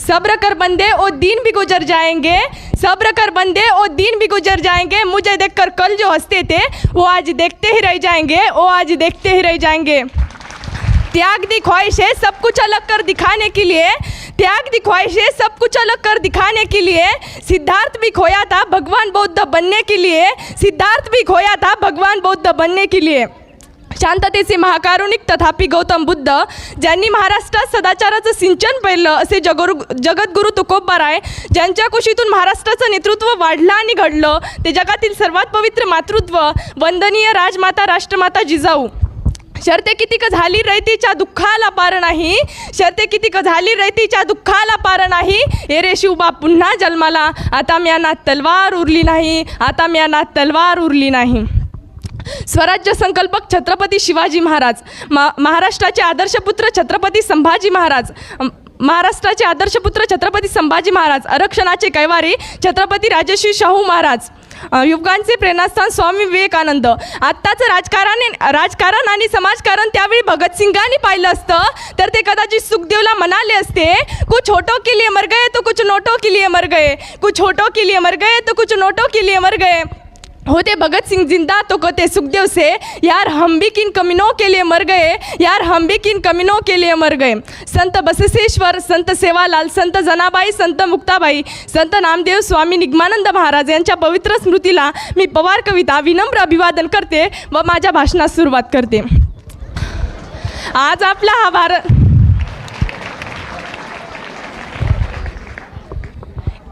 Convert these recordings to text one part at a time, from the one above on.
सब्र कर बंदे, ओ दिन भी गुजर जाएँगे। सब्र कर बंदे, ओ दिन भी गुजर जाएँगे। मुझे देखकर कल जो हँसते थे, वो आज देखते ही रह जाएँगे वो आज देखते ही रह जाएँगे। त्याग दी ख्वाहिश है सब कुछ अलग कर दिखाने के लिए। त्याग दी ख्वाहिश है सब कुछ अलग कर दिखाने के लिए। सिद्धार्थ भी खोया था भगवान बौद्ध बनने के लिए। सिद्धार्थ भी खोया था भगवान बौद्ध बनने के लिए। शांततेचे महाकारुणिक तथापि गौतम बुद्ध ज्यांनी महाराष्ट्रात सदाचाराचं सिंचन पेरलं असे जगुरु जगद्गुरू तुकोबाराय ज्यांच्या कुशीतून महाराष्ट्राचं नेतृत्व वाढलं आणि घडलं ते जगातील सर्वात पवित्र मातृत्व वंदनीय राजमाता राष्ट्रमाता जिजाऊ. शर्ते कितीक झाली रयतीच्या दुःखाला पार नाही? शर्ते कितीक झाली रयतीच्या दुःखाला पार नाही? हे रे शिवबा पुन्हा जन्माला. आता म्यानात तलवार उरली नाही. आता म्यानात तलवार उरली नाही. स्वराज्य संकल्पक छत्रपती शिवाजी महाराज मा महाराष्ट्राचे आदर्शपुत्र छत्रपती संभाजी महाराज महाराष्ट्राचे आदर्शपुत्र छत्रपती संभाजी महाराज आरक्षणाचे कैवारी छत्रपती राजश्री शाहू महाराज युगांचे युवकांचे प्रेरणास्थान स्वामी विवेकानंद. आत्ताचं राजकारण राजकारण आणि समाजकारण त्यावेळी भगतसिंगांनी पाहिलं असतं तर ते कदाचित सुखदेवला म्हणाले असते कुछ होटो के लिए मर गए तो कुछ नोटो के लिए मर गए कुछ होटो के लिए मर गए तो कुछ नोटो के लिए मर गए. होते भगत सिंह जिंदा तो कहते सुखदेव से यार हम भी किन कमीनों के लिए मर गए यार हम भी किन कमीनों के लिए मर गए। संत बसवेश्वर संत सेवालाल संत जनाबाई संत मुक्ताबाई संत नामदेव स्वामी निगमानंद महाराज यांच्या पवित्र स्मृतीला मी पवार कविता विनम्र अभिवादन करते व माझ्या भाषणास सुरुवात करते. आज आपला हा भारत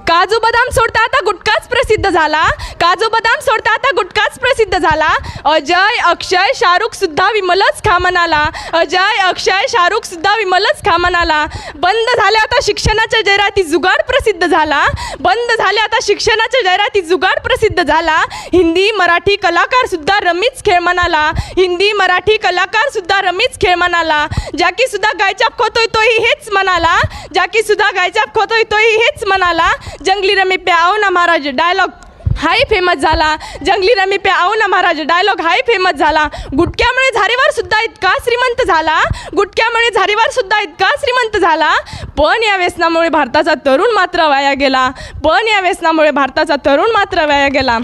काजू बदाम सोडता आता गुटखाच प्रसिद्ध झाला. काजू बदाम सोडता आता गुटखाच प्रसिद्ध झाला. अजय अक्षय शाहरुख सुद्धा विमलच खा म्हणाला अजय अक्षय शाहरुख सुद्धा विमलच खा म्हणाला बंद झाल्या आता शिक्षणाच्या जयराती जुगाड प्रसिद्ध झाला. बंद झाल्या आता शिक्षणाच्या जयराती जुगाड प्रसिद्ध झाला. हिंदी मराठी कलाकार सुद्धा रमीच खेळ म्हणाला हिंदी मराठी कलाकार सुद्धा रमीच खेळ म्हणाला ज्याकी सुद्धा गायच्या खोतोय तोही हेच म्हणाला. ज्याकी सुद्धा गायच्या खोतोय तोही हेच म्हणाला. जंगली रमी पे आओ ना महाराज डायलॉग हाय फेमस झाला. जंगली रमी पे आओ ना महाराज डायलॉग हाय फेमस झाला. गुटक्यामुळे झारेवार सुद्धा इतका श्रीमंत झाला. गुटक्यामुळे झारेवार सुद्धा इतका श्रीमंत झाला. पण या व्यसनामुळे भारताचा तरुण मात्र वाया गेला. पण या व्यसनामुळे भारताचा तरुण मात्र वाया गेला.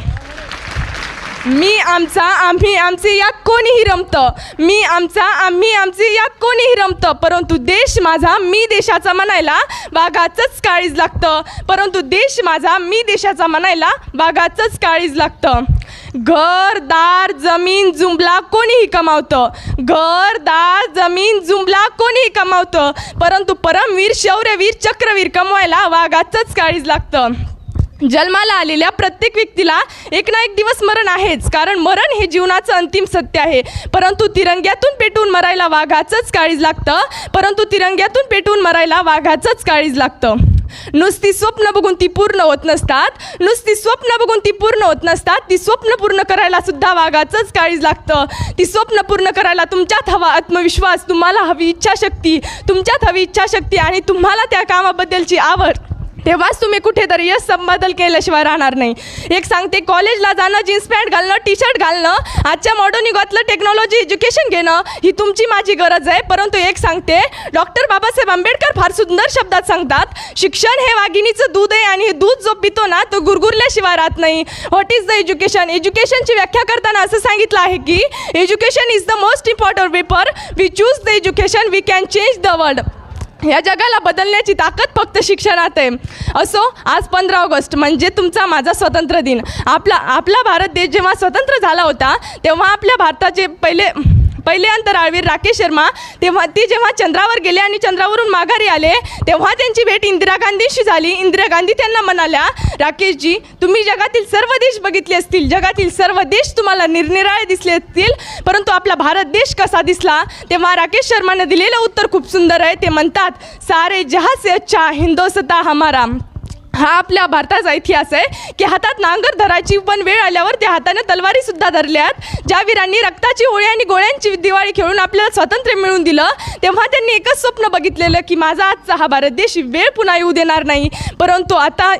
मी आमचा आम्ही आमचे यात कोणीही रमतं? मी आमचा आम्ही आमचे यात कोणीही रमतं? परंतु देश माझा मी देशाचा म्हणायला बागाचंच काळीज लागतं. परंतु देश माझा मी देशाचा म्हणायला बागाचंच काळीज लागतं. घर दार जमीन जुंबला कोणीही कमावतं. घर दार जमीन जुंबला कोणीही कमावतं. परंतु परमवीर शौर्यवीर चक्रवीर कमवायला वाघाचंच काळीज लागतं. जन्माला आलेल्या प्रत्येक व्यक्तीला एक ना एक दिवस मरण आहेच. कारण मरण हे जीवनाचं अंतिम सत्य आहे. परंतु तिरंग्यातून पेटून मरायला वाघाचंच काळीज लागतं. परंतु तिरंग्यातून पेटून मरायला वाघाचंच काळीज लागतं. नुसती स्वप्न बघून ती पूर्ण होत नसतात. नुसती स्वप्न बघून ती पूर्ण होत नसतात. ती स्वप्न पूर्ण करायला सुद्धा वाघाचंच काळीज लागतं. ती स्वप्न पूर्ण करायला तुमच्यात हवा आत्मविश्वास तुम्हाला हवी इच्छाशक्ती तुमच्यात हवी इच्छाशक्ती आणि तुम्हाला त्या कामाबद्दलची आवड. तेव्हाच तुम्ही कुठेतरी यश संबदल केल्याशिवाय राहणार नाही. एक सांगते कॉलेजला जाणं जीन्स पॅन्ट घालणं टी शर्ट घालणं आजच्या मॉडर्न युगातलं टेक्नॉलॉजी एज्युकेशन घेणं ही तुमची माझी गरज आहे. परंतु एक सांगते डॉक्टर बाबासाहेब आंबेडकर फार सुंदर शब्दात सांगतात शिक्षण हे वाघिणीचं दूध आहे आणि हे दूध जो पितो ना तो गुरगुरल्याशिवाय राहत नाही. व्हॉट इज द एज्युकेशन एज्युकेशनची व्याख्या करताना असं सांगितलं आहे की education is the most important paper we choose the education we can change the world या जगाला बदलण्याची ताकद फक्त शिक्षणात आहे. असो आज पंधरा ऑगस्ट म्हणजे तुमचा माझा स्वतंत्र दिन. आपला आपला भारत देश जेव्हा स्वतंत्र झाला होता तेव्हा आपल्या भारताचे पहिले पहिले अंतराळवीर राकेश शर्मा तेव्हा ती जेव्हा चंद्रावर गेले आणि चंद्रावरून माघारी आले तेव्हा त्यांची भेट इंदिरा गांधीशी झाली. इंदिरा गांधी त्यांना म्हणाल्या राकेशजी तुम्ही जगातील सर्व देश बघितले असतील. जगातील सर्व देश तुम्हाला निरनिराळे दिसले असतील. परंतु आपला भारत देश कसा दिसला? तेव्हा राकेश शर्माने दिलेलं उत्तर खूप सुंदर आहे. ते म्हणतात सारे जहा से अच्छा हिंदोसता हमारा. हा आपल्या भारताचा इतिहास आहे की हातात नांगर धरायची पण वेळ आल्यावर त्या हाताने तलवारी सुद्धा धरल्यात. ज्या वीरांनी रक्ताची होळी आणि गोळ्यांची दिवाळी खेळून आपल्याला स्वातंत्र्य मिळवून दिलं तेव्हा त्यांनी एकच स्वप्न बघितलेलं की माझा आजचा हा भारत देश वेळ पुन्हा येऊ देणार नाही. परंतु आता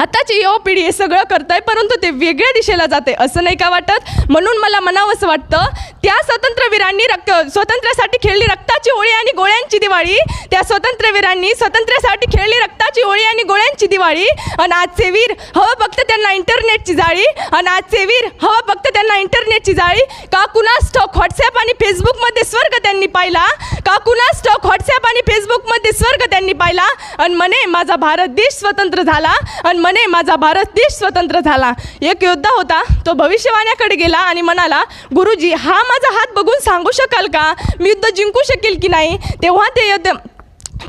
आताची युवा पिढी हे सगळं करतंय परंतु ते वेगळ्या दिशेला जाते असं नाही का वाटत? म्हणून मला मनावंसं वाटतं त्या स्वातंत्र्यवीरांनी रक्त स्वातंत्र्यासाठी खेळली रक्ताची होळी आणि गोळ्यांची दिवाळी. त्या स्वातंत्र्यवीरांनी स्वातंत्र्यासाठी खेळली रक्ताची होळी आणि गोळ्यांची दिवाळी. आणि आजचे वीर हवं फक्त त्यांना इंटरनेटची जाळी. आणि आजचे वीर हवं फक्त त्यांना इंटरनेटची जाळी. का कुणा स्टॉक व्हॉट्सॲप आणि फेसबुकमध्ये स्वर्ग त्यांनी पाहिला? का कुणा स्टॉक व्हॉट्सॲप आणि फेसबुकमध्ये स्वर्ग त्यांनी पाहिला? आणि म्हणे माझा भारत देश स्वतंत्र झाला. आणि म्हणे माझा भारत देश स्वतंत्र झाला. एक योद्धा होता तो भविष्यवाण्याकडे गेला आणि म्हणाला गुरुजी हा माझा हात बघून सांगू शकाल का? मी युद्ध जिंकू शकेल की नाही? तेव्हा ते युद्ध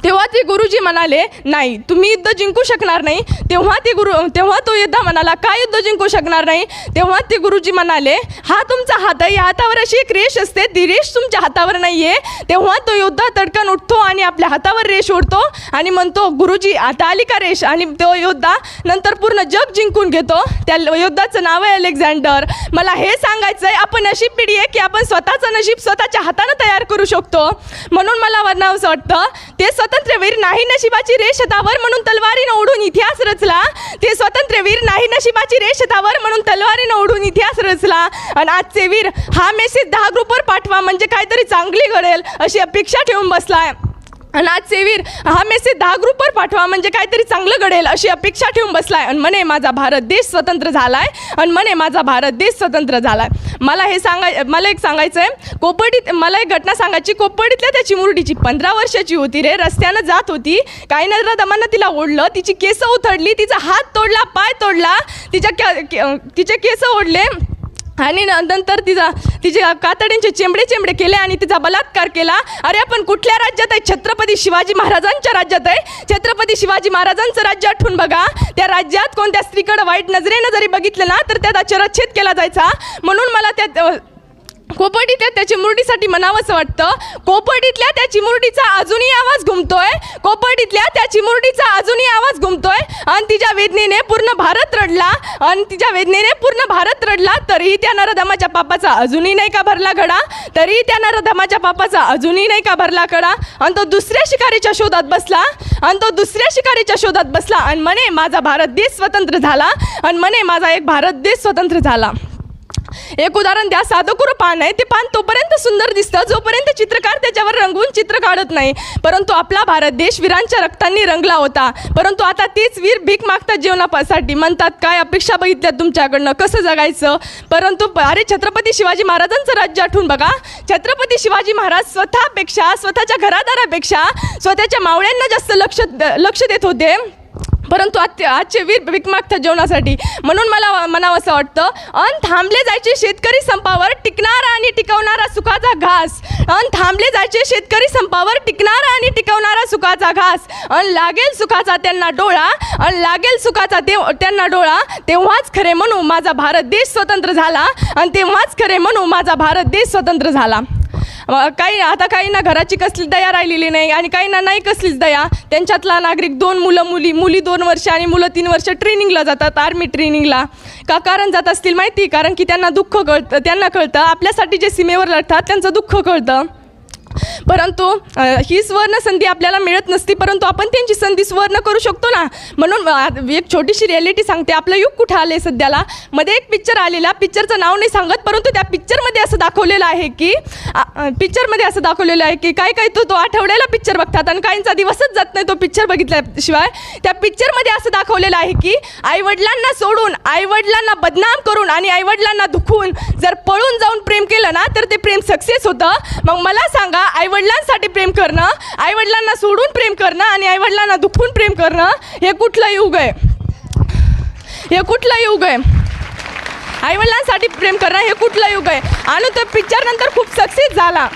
तेव्हा ते गुरुजी म्हणाले नाही तुम्ही युद्ध जिंकू शकणार नाही. तेव्हा ते गुरु तेव्हा तो योद्धा म्हणाला काय युद्ध जिंकू शकणार नाही? तेव्हा ते गुरुजी म्हणाले हा तुमचा हात आहे या हातावर अशी एक रेष असते ती रेष तुमच्या हातावर नाही आहे तेव्हा तो योद्धा तडकन उठतो आणि आपल्या हातावर रेष उडतो आणि म्हणतो गुरुजी आता आली का रेष? आणि तो योद्धा नंतर पूर्ण जग जिंकून घेतो. त्या योद्धाचं नाव आहे अलेक्झांडर. मला हे सांगायचं आहे आपण अशी पिढी आहे की आपण स्वतःचं नशीब स्वतःच्या हातानं तयार करू शकतो. म्हणून मला असं वाटतं. ते स्वातंत्र्यवीर नाही नशिबाची रेष हातावर म्हणून तलवारीनं ओढून इतिहास रचला. ते स्वातंत्र्यवीर नाही नशिबाची रेष हातावर म्हणून तलवारीनं ओढून इतिहास रचला. आणि आजचे वीर हा मेसेज दहा ग्रुपवर पाठवा म्हणजे काहीतरी चांगली घडेल अशी अपेक्षा ठेवून बसलाय. आणि हा मेसेज दहा ग्रुपवर पाठवा म्हणजे काहीतरी चांगलं घडेल अशी अपेक्षा ठेवून बसलाय. आणि म्हणे माझा भारत देश स्वतंत्र झालाय. आणि म्हणे माझा भारत देश स्वतंत्र झालाय. मला हे सांगाय मला एक सांगायचं आहे कोपर्डीत मला एक घटना सांगायची कोपर्डीतल्या त्या चिमुरडीची पंधरा वर्षाची होती रे रस्त्यानं जात होती. काही नजरा दमानं तिला ओढलं तिची केस उथडली तिचा हात तोडला पाय तोडला तिच्या के- के- तिचे केस ओढले. आणि न- नंतर तिचा तिचे कातडींचे चेंबडे चेंबडे केले आणि तिचा बलात्कार केला. अरे आपण कुठल्या राज्यात आहे? छत्रपती शिवाजी महाराजांच्या राज्यात आहे. छत्रपती शिवाजी महाराजांचं राज्य आठवून बघा. त्या राज्यात कोणत्या स्त्रीकडे वाईट नजरेनं जरी बघितलं ना तर त्याचा चरच्छेद केला जायचा. म्हणून मला त्या कोपर्डीतल्या त्या चिमुरडीसाठी म्हणावंसं वाटतं. कोपर्डीतल्या त्या चिमुरडीचा अजूनही आवाज घुमतोय. कोपर्डीतल्या त्या चिमुरडीचा अजूनही आवाज घुमतोय. आणि तिच्या वेदनेने पूर्ण भारत रडला. आणि तिच्या वेदनेने पूर्ण भारत रडला तरीही त्या नरधमाच्या पापाचा अजूनही नाही का भरला घडा तरीही त्या नरधमाच्या पापाचा अजूनही नाही का भरला कडा आणि तो दुसऱ्या शिकारीच्या शोधात बसला. आणि तो दुसऱ्या शिकारीच्या शोधात बसला. आणि म्हणे माझा भारत देश स्वतंत्र झाला. आणि म्हणे माझा एक भारत देश स्वतंत्र झाला. एक उदाहरण द्या. साधं कुरं पान आहे. ते पान तोपर्यंत सुंदर दिसतं. जोपर्यंत चित्रकार त्याच्यावर रंगवून चित्र काढत नाही. परंतु आपला भारत देश वीरांच्या रक्तांनी रंगला होता. परंतु आता तेच वीर भीक मागतात जीवनापासाठी म्हणतात काय अपेक्षा बघितल्या तुमच्याकडनं? कसं जगायचं? परंतु अरे छत्रपती शिवाजी महाराजांचं राज्य आठवून बघा. छत्रपती शिवाजी महाराज स्वतःपेक्षा स्वतःच्या घरादारापेक्षा स्वतःच्या मावळ्यांना जास्त लक्ष लक्ष देत होते. परंतु आत्य आजचे वीर भीक मागतात जेवणासाठी म्हणून मला म्हणावं असं वाटतं अन थांबले जायचे शेतकरी संपावर टिकणारा आणि टिकवणारा सुखाचा घास. अन थांबले जायचे शेतकरी संपावर टिकणारा आणि टिकवणारा सुखाचा घास. अन लागेल सुखाचा त्यांना डोळा अन लागेल सुखाचा ते त्यांना डोळा तेव्हाच खरे म्हणू माझा भारत देश स्वतंत्र झाला. आणि तेव्हाच खरे म्हणू माझा भारत देश स्वतंत्र झाला. काही आता काहींना घराची कसली दया राहिलेली नाही आणि काहींना नाही कसलीच दया. त्यांच्यातला नागरिक दोन मुलं मुली मुली दोन वर्ष आणि मुलं तीन वर्ष ट्रेनिंगला जातात आर्मी ट्रेनिंगला का कारण जात असतील माहिती? कारण की त्यांना दुःख कळतं त्यांना कळतं. आपल्यासाठी जे सीमेवर लढतात त्यांचं दुःख कळतं. परंतु ही सुवर्ण संधी आपल्याला मिळत नसती परंतु आपण त्यांची संधी सुवर्ण करू शकतो ना? म्हणून एक छोटीशी रिॲलिटी सांगते. आपलं युग कुठं आले सध्याला? मध्ये एक पिक्चर आलेला. पिक्चरचं नाव नाही सांगत परंतु त्या पिक्चरमध्ये असं दाखवलेलं आहे की पिक्चरमध्ये असं दाखवलेलं आहे की काय काय तो तो आठवड्याला पिक्चर बघतात आणि काहींचा दिवसच जात नाही तो पिक्चर बघितल्याशिवाय. त्या पिक्चरमध्ये असं दाखवलेलं आहे की आईवडिलांना सोडून आईवडिलांना बदनाम करून आणि आईवडिलांना दुखून जर पळून जाऊन प्रेम केलं ना तर ते प्रेम सक्सेस होतं. मग मला सांगा आईवडिलांसाठी प्रेम करणं आईवडिलांना सोडून प्रेम करणं आणि आईवडिलांना दुखून प्रेम करणं हे कुठलंही युग आहे? हे कुठलंही युग आहे? आईवडिलांसाठी प्रेम करणं हे कुठलं युग आहे? आणि तो पिक्चर नंतर खूप सक्सेस झाला.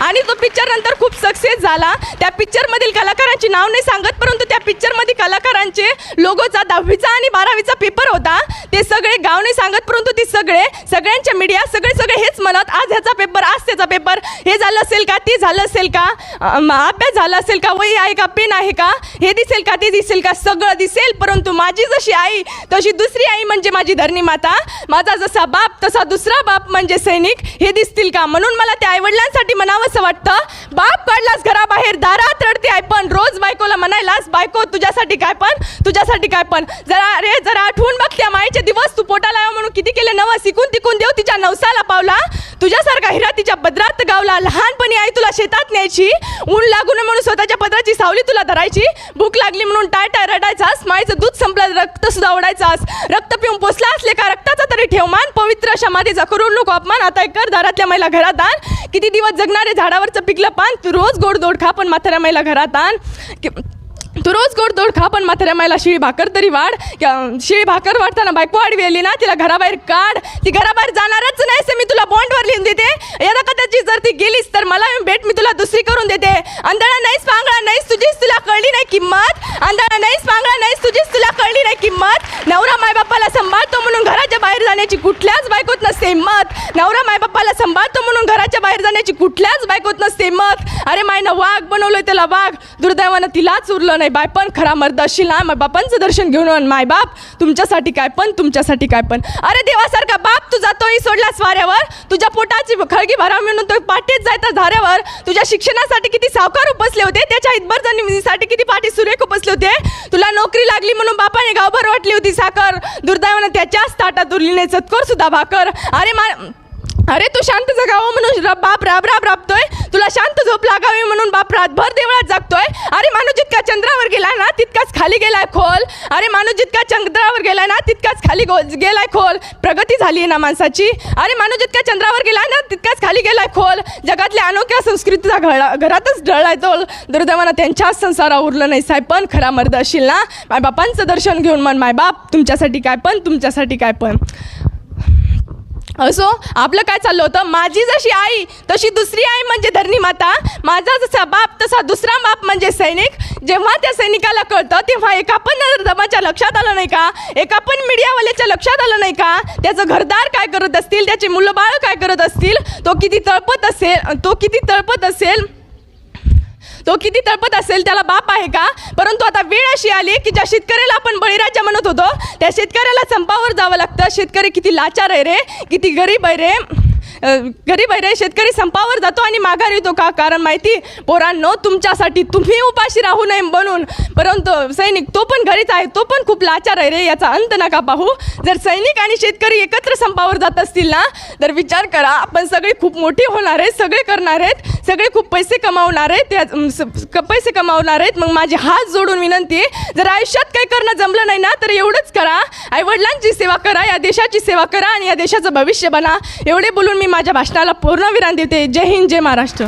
आणि तो पिक्चर नंतर खूप सक्सेस झाला. त्या पिक्चरमधील कलाकारांची नाव नाही सांगत परंतु त्या पिक्चरमधील कलाकारांचे लोगोचा दहावीचा आणि बारावीचा पेपर होता. ते सगळे गाव नाही सांगत परंतु ते सगळे सगळ्यांच्या मीडिया सगळे सगळे हेच म्हणत आज ह्याचा पेपर आज त्याचा पेपर हे झालं असेल का ते झालं असेल का? अभ्यास झाला असेल का? वही आहे का? पेन आहे का? हे दिसेल का? ते दिसेल का? सगळं दिसेल परंतु माझी जशी आई तशी दुसरी आई म्हणजे माझी धरणी माता. माझा जसा बाप तसा दुसरा बाप म्हणजे सैनिक. हे दिसतील का? म्हणून मला त्या आईवडिलांसाठी म्हणावं असं वाटतं? बाप काढलास घराबाहेर दारात रडते आहे पण रोज बायकोला म्हणायलास बायको तुझ्यासाठी काय पण? तुझ्यासाठी काय पण? जरा अरे जरा आठवून बघ त्या माईचे दिवस. तू पोटाला यावं म्हणून किती केले नवं सिकून तिकून देव तिच्या नवसाला पावला. तुझ्यासारखा हिरा तिच्या पदरात गावला. लहानपणी आई तुला शेतात न्यायची. ऊन लागू नये म्हणून स्वतःच्या पदराची सावली तुला धरायची. भूक लागली म्हणून टाय टाय रडायचास. माईचं दूध संपलं रक्त सुद्धा ओढायचास. रक्त पिऊन पोचला असले का रक्ताचा तरी ठेव मान पवित्र अशा मातीचा करू नको अपमान आता एक कर दारातल्या महिला घरात आण. किती दिवस जगणारे झाडावरचं पिकलं पान तू रोज गोड दोड खा पण म्हाताऱ्या महिला घरात आण. तू रोज गोड दोड खा पण म्हाताऱ्या मायला शिळी भाकर तरी वाढ. शिळी भाकर वाढताना बायको आडवी आली ना तिला घराबाहेर काढ. ती घराबाहेर जाणारच नाही से मी तुला बॉन्डवर लिहून देते. यदा कदाचित जर ती गेलीस तर मला भेट मी तुला दुसरी करून देते. अंधळा नाहीस पांगळा नाहीस तुझीच तुला कळली नाही किंमत. अंधळा नाहीस पांगळा नाहीस तुझीच तुला कळली नाही किंमत. नवरा मायबापाला सांभाळतो म्हणून घराच्या बाहेर जाण्याची कुठल्याच बायकोत नसते हिंमत नवरा मायबापाला सांभाळतो म्हणून घराच्या बाहेर जाण्याची कुठल्याच बायकोत नसते हिंमत अरे मायनं वाघ बनवलोय त्याला वाघ. दुर्दैवानं तिलाच उरलं नाही. बाय पण खरा मर्द असेल ना माय बापांचं दर्शन घेऊन माय बाप. तुमच्यासाठी काय पण तुमच्यासाठी काय पण. अरे देवासारखा बाप तुझा तोही सोडला स्वाऱ्यावर. तुझ्या पोटाची खळगी भरा म्हणून तो पाठीत जायचा झाऱ्यावर. तुझ्या शिक्षणासाठी किती सावकार उपसले होते त्याच्या हितभर जमिनीसाठी किती पाठी सुरेख उपसले होते. तुला नोकरी लागली म्हणून बापाने गावभर वाटली होती साखर. दुर्दैवानं त्याच्याच ताटात उरली नाही चतकोर सुद्धा भाकर. अरे मा अरे तू शांत जगावं म्हणून रब बाप राब राब राबतोय. तुला शांत झोप लागावी म्हणून बाप रातभर देवळात जागतोय. अरे माणूस जितका चंद्रावर गेलाय ना तितकाच खाली गेलाय खोल. अरे माणूस जितका चंद्रावर गेलाय ना तितकाच खाली गो गेलाय खोल. प्रगती झाली आहे ना माणसाची. अरे माणूस जितका चंद्रावर गेलाय ना तितकाच खाली गेलाय खोल. जगातल्या अनोख्या संस्कृतीचा घळा घरातच ढळलाय तो. दुर्दैवानं त्यांच्याच संसारा उरलं नाही साहेब. पण खरा मर्द असेल ना माय बापांचं दर्शन घेऊन मन माय बाप तुमच्यासाठी काय पण तुमच्यासाठी काय पण. असो आपलं काय चाललं होतं? माझी जशी आई तशी दुसरी आई म्हणजे धरणी माता. माझा जसा बाप तसा दुसरा बाप म्हणजे सैनिक. जेव्हा त्या सैनिकाला कळतं तेव्हा एका पण नरदमाच्या लक्षात आलं नाही का? एका पण मीडियावाल्याच्या लक्षात आलं नाही का? त्याचं घरदार काय करत असतील? त्याचे मुलं बाळ काय करत असतील? तो किती तळपत असेल तो किती तळपत असेल? तो किती तळपत असेल त्याला बाप आहे का? परंतु आता वेळ अशी आली की ज्या शेतकऱ्याला आपण बळीराजा म्हणत होतो त्या शेतकऱ्याला संपावर जावं लागतं. शेतकरी किती लाचार आहे रे किती गरीब आहे रे. गरीब आहे रे शेतकरी संपावर जातो आणि माघार येतो का? कारण माहिती पोरांनो तुमच्यासाठी तुम्ही उपाशी राहू नये म्हणून. परंतु सैनिक तो पण घरीच आहे तो पण खूप लाचार आहे रे याचा अंत नका पाहू. जर सैनिक आणि शेतकरी एकत्र संपावर जात असतील ना तर विचार करा आपण सगळे खूप मोठी होणार आहेत सगळे करणार आहेत सगळे खूप पैसे कमावणार आहेत त्या स- क- पैसे कमावणार आहेत. मग माझे हात जोडून विनंती आहे जर आयुष्यात काही करणं जमलं नाही ना तर एवढंच करा. आईवडिलांची सेवा करा या देशाची सेवा करा आणि या देशाचं भविष्य बना. एवढे बोलून मी माझ्या भाषणाला पूर्ण विराम देते. जय हिंद जय महाराष्ट्र.